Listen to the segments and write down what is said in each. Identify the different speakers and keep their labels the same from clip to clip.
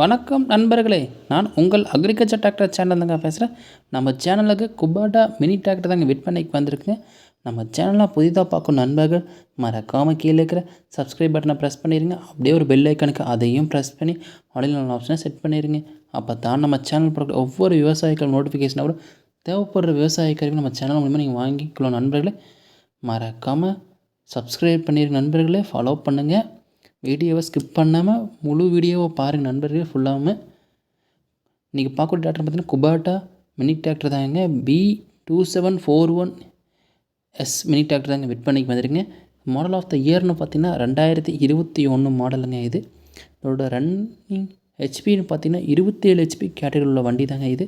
Speaker 1: வணக்கம் நண்பர்களே நான் உங்கள் அக்ரிகல்ச்சர் டிராக்டர் சேனல் தாங்க பேசுகிறேன் நம்ம சேனலுக்கு குபாட்டா மினி டிராக்டர் தாங்க விற்பனைக்கு வந்திருக்குங்க. நம்ம சேனலாக புதிதாக பார்க்கும் நண்பர்கள் மறக்காமல் கீழே இருக்கிற சப்ஸ்கிரைப் பட்டனை ப்ரெஸ் பண்ணிடுங்க அப்படியே ஒரு பெல் ஐக்கனுக்கு அதையும் ப்ரெஸ் பண்ணி ஆடியோ ஆப்ஷனை செட் பண்ணிடுங்க அப்போ தான் நம்ம சேனல் ப்ராடக்ட் ஒவ்வொரு விவசாயிகள் நோட்டிஃபிகேஷனாக கூட தேவைப்படுற விவசாய கருவி நம்ம சேனல் மூலிமா நீங்கள் வாங்கிக்கலாம் நண்பர்களே. மறக்காமல் சப்ஸ்கிரைப் பண்ணிடுங்க நண்பர்களே. ஃபாலோ பண்ணுங்கள் வீடியோவை ஸ்கிப் பண்ணாமல் முழு வீடியோவை பாருங்கள் நண்பர்கள் ஃபுல்லாகவும் இன்றைக்கி பார்க்கக்கூடிய டிராக்டர் பார்த்தீங்கன்னா குபாட்டா மினி டிராக்டர் தாங்க. B two seven four one S mini tractor தாங்க. விற்பனைக்கு வந்துருங்க. மாடல் ஆஃப் த இயர்னு பார்த்தீங்கன்னா ரெண்டாயிரத்தி இருபத்தி ஒன்று மாடலுங்க இது. இதோட ரன்னிங் ஹெச்பின்னு பார்த்தீங்கன்னா இருபத்தேழு ஹெச்பி கேட்டகரி உள்ள வண்டி தாங்க இது.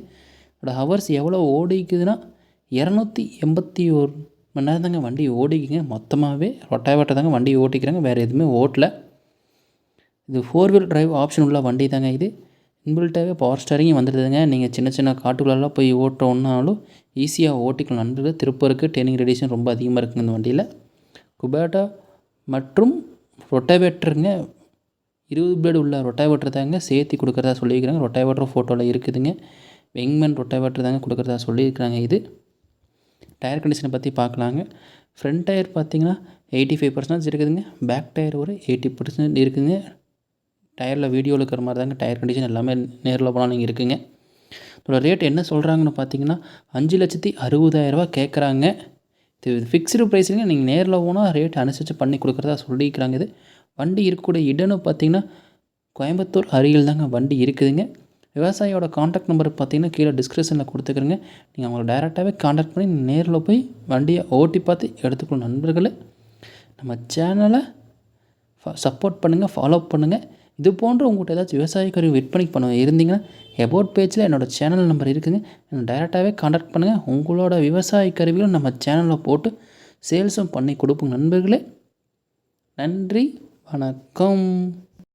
Speaker 1: இதோட ஹவர்ஸ் எவ்வளோ ஓடிக்குதுன்னா இரநூத்தி எண்பத்தி ஒரு மணி நேரம் தாங்க வண்டி ஓடிக்குங்க. மொத்தமாகவே ரொட்டாவேட்டர் தாங்க வண்டி ஓட்டிக்கிறாங்க. வேறு எதுவுமே ஓட்டலை. இது ஃபோர் வீல் டிரைவ் ஆப்ஷன் உள்ள வண்டி தாங்க இது. இன்பில்ட்டாகவே பவர் ஸ்டாரிங் வந்துடுதுங்க நீங்கள் சின்ன சின்ன காட்டுக்குள்ளெல்லாம் போய் ஓட்டணுன்னாலும் ஈஸியாக ஓட்டிக்கலாம் நண்பர்கள். திருப்பூருக்கு ட்ரெயினிங் ரெடிஷன் ரொம்ப அதிகமாக இருக்குங்க இந்த வண்டியில். குபேட்டா மற்றும் ரொட்டாவேட்டருங்க இருபது பிளேடு உள்ள ரொட்டாவேட்டர் தாங்க. சேர்த்து கொடுக்குறதா சொல்லியிருக்கிறாங்க. ரொட்டாவேட்டர் ஃபோட்டோவில் இருக்குதுங்க. வெங்மேன் ரொட்டாவேட்டர் தாங்க கொடுக்குறதா சொல்லியிருக்கிறாங்க இது. டயர் கண்டிஷனை பற்றி பார்க்கலாங்க ஃப்ரண்ட் டயர் பார்த்தீங்கன்னா எயிட்டி ஃபைவ் பர்சன்டேஜ் இருக்குதுங்க. பேக் டயர் ஒரு எயிட்டி பர்சன்ட் இருக்குதுங்க. டயரில் வீடியோவில் இருக்கிற மாதிரி தாங்க டயர் கண்டிஷன் எல்லாமே நேரில் போனால் நீங்கள் இருக்குங்க. இதோட ரேட் என்ன சொல்கிறாங்கன்னு பார்த்தீங்கன்னா அஞ்சு லட்சத்தி அறுபதாயிரரூபா கேட்குறாங்க. இது ஃபிக்ஸ்டு ப்ரைஸுங்க நீங்கள் நேரில் போனால் ரேட் அனுசரித்து பண்ணி கொடுக்குறதா சொல்லிக்கிறாங்க இது. வண்டி இருக்கக்கூடிய இடம்னு பார்த்தீங்கன்னா கோயம்புத்தூர் அருகில் தாங்க வண்டி இருக்குதுங்க. விவசாயியோட காண்டாக்ட் நம்பர் பார்த்தீங்கன்னா கீழே டிஸ்கிரிப்ஷனில் கொடுத்துக்கிறேங்க. நீங்கள் அவங்களை டேரெக்டாகவே காண்டாக்ட் பண்ணி நேரில் போய் வண்டியை ஓட்டி பார்த்து எடுத்துக்கணும் நண்பர்களே நம்ம சேனலை சப்போர்ட் பண்ணுங்கள் ஃபாலோ பண்ணுங்கள் இது போன்ற உங்கள்கிட்ட ஏதாச்சும் விவசாய கருவி விற்பனைக்கு பண்ண இருந்தீங்கன்னா எபோட் பேஜில் என்னோடய சேனல் நம்பர் இருக்குதுங்க என்னை டைரெக்டாகவே காண்டாக்ட் பண்ணுங்கள் உங்களோட விவசாய கருவிகளும் நம்ம சேனலில் போட்டு சேல்ஸும் பண்ணி கொடுப்போம். நண்பர்களே நன்றி வணக்கம்.